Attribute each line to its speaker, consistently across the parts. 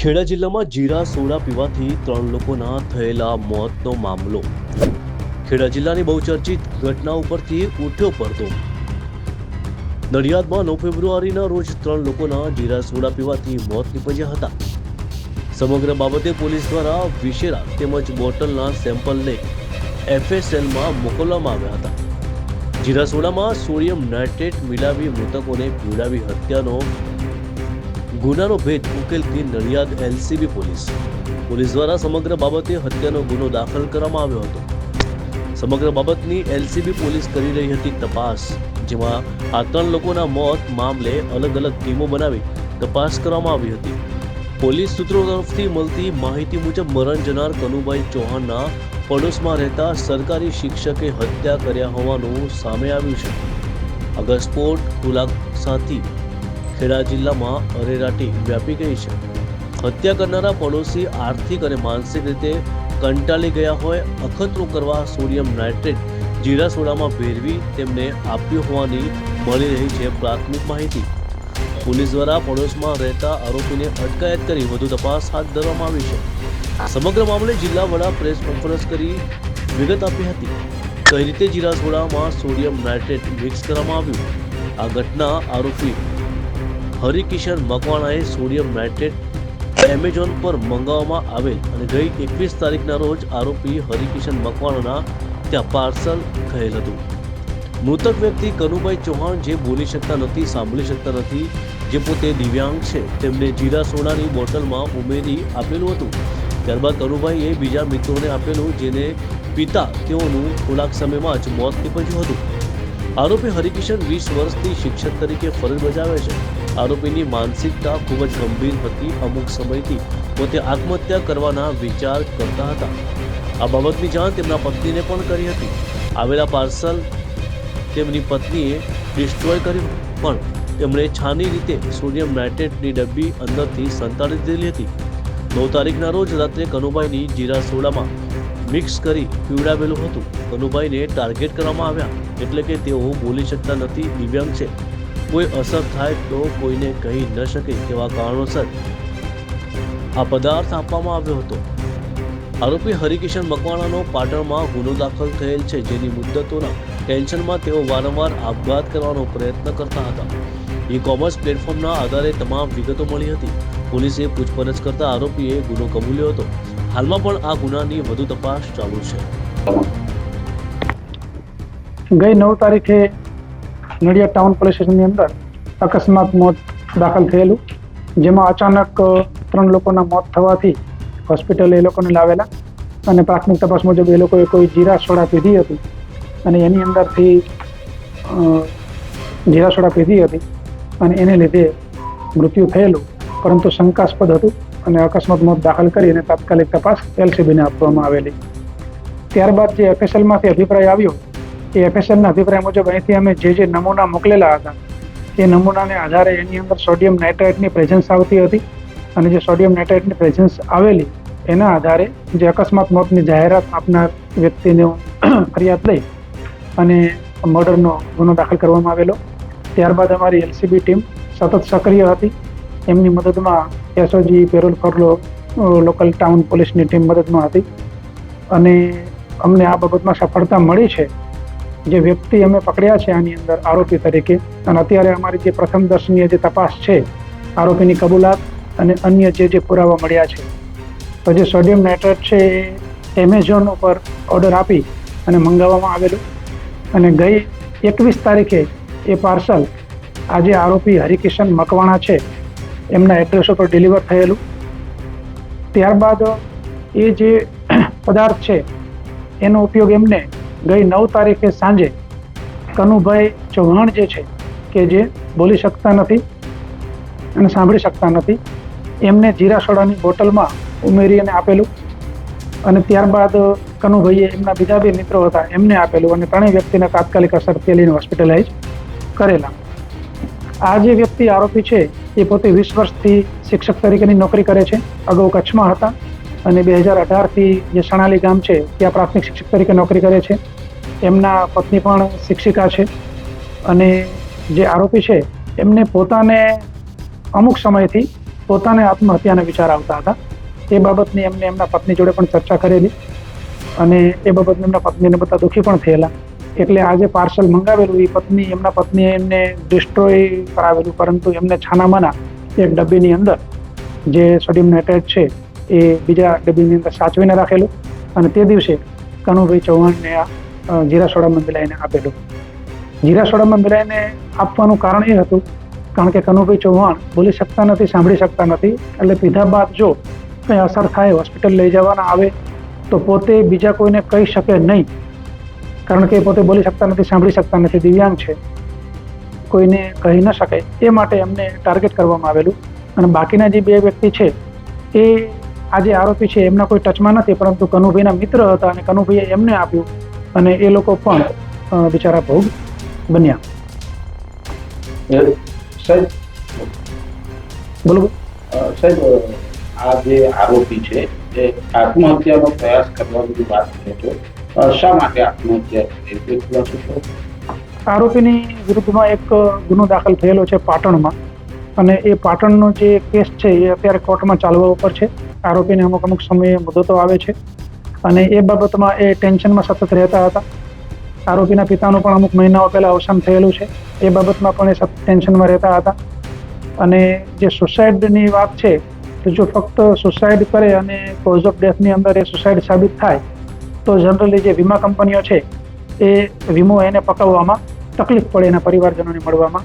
Speaker 1: ખેડા જિલ્લામાં જીરા, સોડા પીવાથી ત્રણ લોકોના થયેલા મોતનો મામલો. ખેડા જિલ્લાની બહુચર્ચિત ઘટના ઉપરથી ઉઠ્યો પડતો. નડિયાદમાં નવ ફેબ્રુઆરીના રોજ ત્રણ લોકોના જીરા, સોડા પીવાથી મોત નીપજ્યા હતા. સમગ્ર બાબતે પોલીસ દ્વારા વિશેરા તેમજ બોટલના સેમ્પલને એફએસએલમાં મોકલવામાં આવ્યા હતા. જીરા, સોડામાં સોડિયમ નાઇટ્રેટ મિલાવી મૃતકોને પીવડાવી હત્યાનો ગુનાનો ભેદ ઉકેલતી નડિયાદ એલસીબી પોલીસ. પોલીસ દ્વારા સમગ્ર બાબતે હત્યાનો ગુનો દાખલ કરવામાં આવ્યો હતો. સમગ્ર બાબતની એલસીબી પોલીસ કરી રહી હતી તપાસ, જેમાં આ ત્રણ લોકોના મોત મામલે અલગ અલગ ટીમો બનાવી તપાસ કરવામાં આવી હતી. પોલીસ સૂત્રો તરફથી મળતી માહિતી મુજબ મરણ જનાર કનુભાઈ ચૌહાણના પડોશમાં રહેતા સરકારી શિક્ષકે હત્યા કર્યા હોવાનું સામે આવ્યું છે. અગસ્ફોટ ખુલાસાથી ખેડા જિલ્લામાં અરેરાટી વ્યાપી ગઈ છે. હત્યા કરનારા પડોશી આર્થિક અને માનસિક રીતે કંટાળી ગયા હોય, અખતરો કરવા સોડિયમ નાઇટ્રેટ જીરા સોડામાં ભેરવી તેમને આપ્યું હોવાની મળી રહી છે પ્રાથમિક માહિતી. પોલીસ દ્વારા પડોશમાં રહેતા આરોપીને અટકાયત કરી વધુ તપાસ હાથ ધરવામાં આવી છે. સમગ્ર મામલે જિલ્લા વડા પ્રેસ કોન્ફરન્સ કરી વિગત આપી હતી. કઈ રીતે જીરા સોડામાં સોડિયમ નાઇટ્રેટ મિક્સ કરવામાં આવ્યું? આ ઘટના આરોપી હરિકિશન મકવાણાએ સોડિયમ નાઇટ્રેટ એમેઝોન પર મંગાવવામાં આવેલ અને ગઈ એકવીસ તારીખના રોજ આરોપી હરિકિશન મકવાણાના ત્યાં પાર્સલ થયેલ હતું. મૃતક વ્યક્તિ કનુભાઈ ચૌહાણ જે બોલી શકતા નથી, સાંભળી શકતા નથી, જે પોતે દિવ્યાંગ છે, તેમને જીરા સોડાની બોટલમાં ઉમેરી આપેલું હતું. ત્યારબાદ કનુભાઈએ બીજા મિત્રોને આપેલું જેને પિતા તેઓનું થોડાક સમયમાં જ મોત નીપજ્યું હતું. આરોપી હરિકિશન વીસ વર્ષથી શિક્ષક તરીકે ફરજ બજાવે છે. આરોપીની માનસિકતા ખૂબ જ ગંભીર હતી અમુક સમયથી. પોતે આત્મહત્યા કરવાના વિચાર કરતા હતા. આ બાબતની જાણ તેમના પત્નીને પણ કરી હતી. આવેલા પાર્સલ તેમની પત્નીએ ડિસ્ટ્રોય કર્યું, પણ તેમણે છાની રીતે સોડિયમ નાઇટ્રેટની ડબ્બી અંદરથી સંતાડી દીધેલી હતી. નવ તારીખના રોજ રાત્રે કનુભાઈની જીરા સોડામાં મિક્સ કરી પીવડાવેલું હતું. કનુભાઈને ટાર્ગેટ કરવામાં આવ્યા, એટલે કે તેઓ બોલી શકતા નથી, દિવ્યાંગ છે. કોઈ અસર થાય તો કોઈને કહી ન શકે તેવા કારણોસર આ પદાર્થ આપવામાં આવ્યો હતો. આરોપી હરિકિશન મકવાણાનો પાટણમાં ગુનો દાખલ થયેલ છે, જેની મુદ્દતોના ટેન્શનમાં તેઓ વારંવાર આપઘાત કરવાનો પ્રયત્ન કરતા હતા. ઈ કોમર્સ પ્લેટફોર્મના આધારે તમામ વિગતો મળી હતી. પોલીસે પૂછપરછ કરતા આરોપીએ ગુનો કબૂલ્યો હતો. હાલમાં પણ આ ગુનાની વધુ તપાસ ચાલુ છે.
Speaker 2: ગઈ નવ તારીખે નડિયાદ ટાઉન પોલીસ સ્ટેશનની અંદર અકસ્માત મોત દાખલ થયેલું, જેમાં અચાનક ત્રણ લોકોના મોત થવાથી હોસ્પિટલે એ લોકોને લાવેલા અને પ્રાથમિક તપાસ મુજબ એ લોકોએ કોઈ જીરા સોડા પીધી હતી અને એની અંદરથી જીરા સોડા પીધી હતી અને એને લીધે મૃત્યુ થયેલું, પરંતુ શંકાસ્પદ હતું અને અકસ્માત મોત દાખલ કરી અને તાત્કાલિક તપાસ એલસીબીને આપવામાં આવેલી. ત્યારબાદ જે એફએસએલમાંથી અભિપ્રાય આવ્યો એ એફએસએમના અભિપ્રાય મુજબ અહીંથી અમે જે જે નમૂના મોકલેલા હતા, એ નમૂનાને આધારે એની અંદર સોડિયમ નાઇટ્રાઇટની પ્રેઝન્સ આવતી હતી અને જે સોડિયમ નાઇટ્રાઇટની પ્રેઝન્સ આવેલી, એના આધારે જે અકસ્માત મોતની જાહેરાત આપનાર વ્યક્તિને ફરિયાદ લઈ અને મર્ડરનો ગુનો દાખલ કરવામાં આવેલો. ત્યારબાદ અમારી એલસીબી ટીમ સતત સક્રિય હતી. એમની મદદમાં SOG, parole furlough local town પોલીસની ટીમ મદદમાં હતી. અને અમને આ બાબતમાં સફળતા મળી છે જે વ્યક્તિ અમે પકડ્યા છે આની અંદર આરોપી તરીકે અને અત્યારે અમારી જે પ્રથમ દર્શનીય જે તપાસ છે, આરોપીની કબૂલાત અને અન્ય જે જે પુરાવા મળ્યા છે. તો જે સોડિયમ નાઇટ્રેટ છે એ એમેઝોન ઉપર ઓર્ડર આપી અને મંગાવવામાં આવેલું. અને ગઈ એકવીસ તારીખે એ પાર્સલ આજે આરોપી હરિકિશન મકવાણા છે, એમના એડ્રેસ ઉપર ડિલિવર થયેલું. ત્યારબાદ એ જે પદાર્થ છે, એનો ઉપયોગ એમને ગઈ નવ તારીખે સાંજે કનુભાઈ ચૌહાણ જે છે, કે જે બોલી શકતા નથી અને સાંભળી શકતા નથી, એમને જીરા સોડાની બોટલમાં ઉમેરી અને આપેલું અને ત્યારબાદ કનુભાઈએ એમના બીજા બે મિત્રો હતા, એમને આપેલું અને ત્રણેય વ્યક્તિને તાત્કાલિક અસરથી લઈને હોસ્પિટલાઇઝ કરેલા. આ જે વ્યક્તિ આરોપી છે, એ પોતે વીસ વર્ષથી શિક્ષક તરીકેની નોકરી કરે છે, અગાઉ કચ્છમાં હતા. અને બે હજાર અઢારથી જે સણાલી ગામ છે, ત્યાં પ્રાથમિક શિક્ષક તરીકે નોકરી કરે છે. એમના પત્ની પણ શિક્ષિકા છે અને જે આરોપી છે, એમને પોતાને અમુક સમયથી પોતાને આત્મહત્યાના વિચાર આવતા હતા. એ બાબતની એમને એમના પત્ની જોડે પણ ચર્ચા કરેલી અને એ બાબતને એમના પત્નીને બધા દુઃખી પણ થયેલા. એટલે આજે પાર્સલ મંગાવેલું એ પત્ની એમના પત્નીએ એમને ડિસ્ટ્રોય કરાવેલું. પરંતુ એમને છાનામાના એક ડબ્બીની અંદર જે સોડિયમ નાઇટ્રેટ છે એ બીજા ડબ્બીની અંદર સાચવીને રાખેલું અને તે દિવસે કનુભાઈ ચૌહાણને આ જીરા સોડામાં મિલાઈને આપેલું. જીરા સોડામાં મિલાઈને આપવાનું કારણ એ હતું, કારણ કે કનુભાઈ ચૌહાણ બોલી શકતા નથી, સાંભળી શકતા નથી, એટલે પીધા બાદ જો કંઈ અસર થાય, હોસ્પિટલ લઈ જવાના આવે, તો પોતે બીજા કોઈને કહી શકે નહીં. કારણ કે પોતે બોલી શકતા નથી, સાંભળી શકતા નથી, દિવ્યાંગ છે. કોઈને કહી ન શકે. એ માટે એમને ટાર્ગેટ કરવામાં આવેલું. અને બાકીના જે બે વ્યક્તિ છે, એ આજે આરોપી છે એમના કોઈ ટચમાં નથી પરંતુ કનુભાઈના મિત્ર હતા અને કનુભાઈએ એમને આપ્યું અને એ લોકો પણ બિચારા ભોગ બન્યા.
Speaker 3: સાહેબ
Speaker 2: બોલો
Speaker 3: સાહેબ આ જે આરોપી છે એ આત્મહત્યાનો પ્રયાસ કરવાની વાત કરે છે. શા માટે આત્મહત્યા.
Speaker 2: આરોપીની વિરુદ્ધમાં એક ગુનો દાખલ થયેલો છે પાટણમાં. અને એ પાટણનો જે કેસ છે, એ અત્યારે કોર્ટમાં ચાલવા ઉપર છે. આરોપીને અમુક અમુક સમયે મુદતો આવે છે. અને એ બાબતમાં એ ટેન્શનમાં સતત રહેતા હતા. આરોપીના પિતાનું પણ અમુક મહિનાઓ પહેલાં અવસાન થયેલું છે. એ બાબતમાં પણ એ સતત ટેન્શનમાં રહેતા હતા. અને જે સુસાઇડની વાત છે, તો જો ફક્ત સુસાઇડ કરે અને કોઝ ઓફ ડેથની અંદર એ સુસાઇડ સાબિત થાય, તો જનરલી જે વીમા કંપનીઓ છે, એ વીમો એને પકવવામાં તકલીફ પડે એના પરિવારજનોને મળવામાં.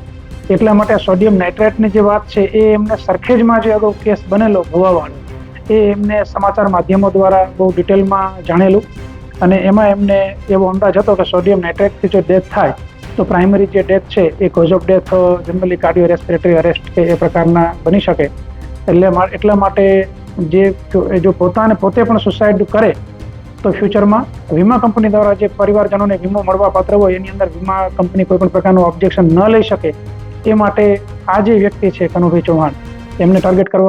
Speaker 2: એટલા માટે સોડિયમ નાઇટ્રેટની જે વાત છે, એ એમને સરખેજમાં જે અગાઉ કેસ બનેલો ભુવાવાળો. એ એમને સમાચાર માધ્યમો દ્વારા બહુ ડિટેલમાં જાણેલું. અને એમાં એમને એવો અંદાજ હતો કે સોડિયમ નાઇટ્રેટથી જો ડેથ થાય, તો પ્રાઇમરી જે ડેથ છે, એ cause of death generally cardio respiratory arrest કે એ પ્રકારના બની શકે. એટલે એટલા માટે જે જો- પોતાને પોતે પણ સુસાઇડ કરે, તો ફ્યુચરમાં વીમા કંપની દ્વારા જે પરિવારજનોને વીમો મળવા પાત્ર હોય, એની અંદર વીમા કંપની કોઈ પણ પ્રકારનું ઓબ્જેક્શન ન લઈ શકે એ માટે આ જે વ્યક્તિ છે કનુભાઈ ચૌહાણ એમને ટાર્ગેટ કરવા